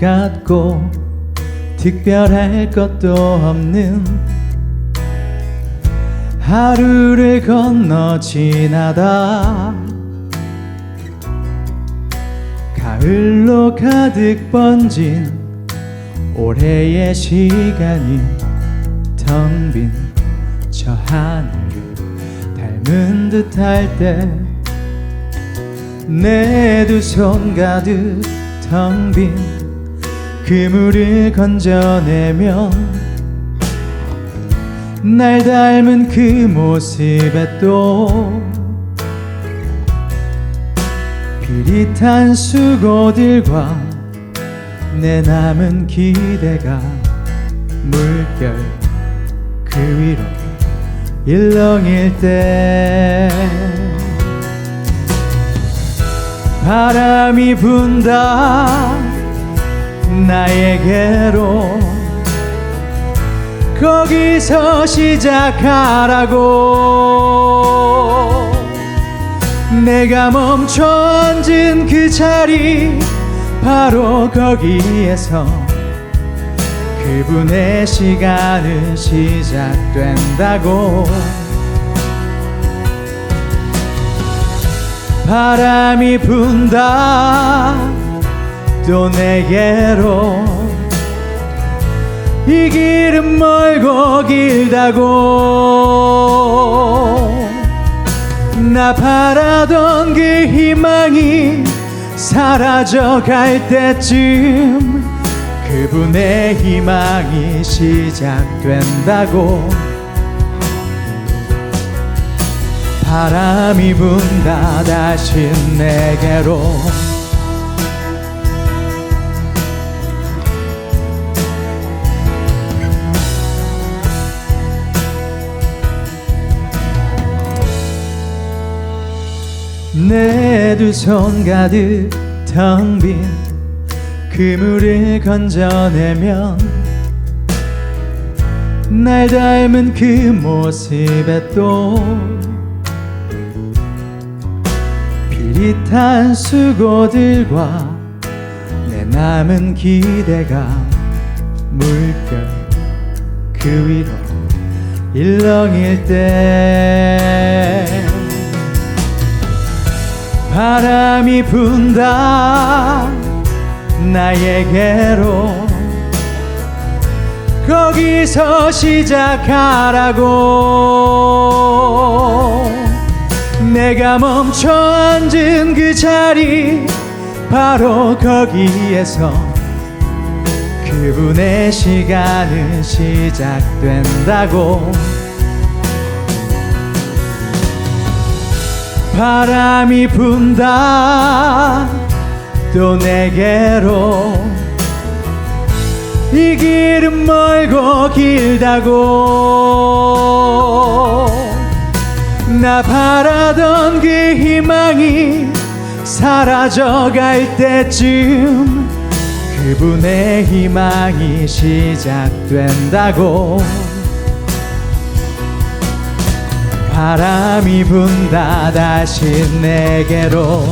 같고 특별할 것도 없는 하루를 건너 지나다 가을로 가득 번진 올해의 시간이 텅 빈 저 하늘을 닮은 듯 할 때 내 두 손 가득 텅 빈 그물을 건져내며 날 닮은 그 모습에 또 비릿한 수고들과 내 남은 기대가 물결 그 위로 일렁일 때 바람이 분다. 나에게로 거기서 시작하라고. 내가 멈춰 앉은 그 자리 바로 거기에서 그분의 시간은 시작된다고 바람이 분다. 또 내게로 이 길은 멀고 길다고. 나 바라던 그 희망이 사라져 갈 때쯤 그분의 희망이 시작된다고 바람이 분다 다시 내게로. 내 두 손 가득 텅 빈 그물을 건져내면 날 닮은 그 모습에 또 비릿한 수고들과 내 남은 기대가 물결 그 위로 일렁일 때. 바람이 분다 나에게로. 거기서 시작하라고 내가 멈춰 앉은 그 자리 바로 거기에서 그분의 시간은 시작된다고. 바람이 분다 또 내게로. 이 길은 멀고 길다고 나 바라던 그 희망이 사라져 갈 때쯤 그분의 희망이 시작된다고. 바람이 분다 다시 내게로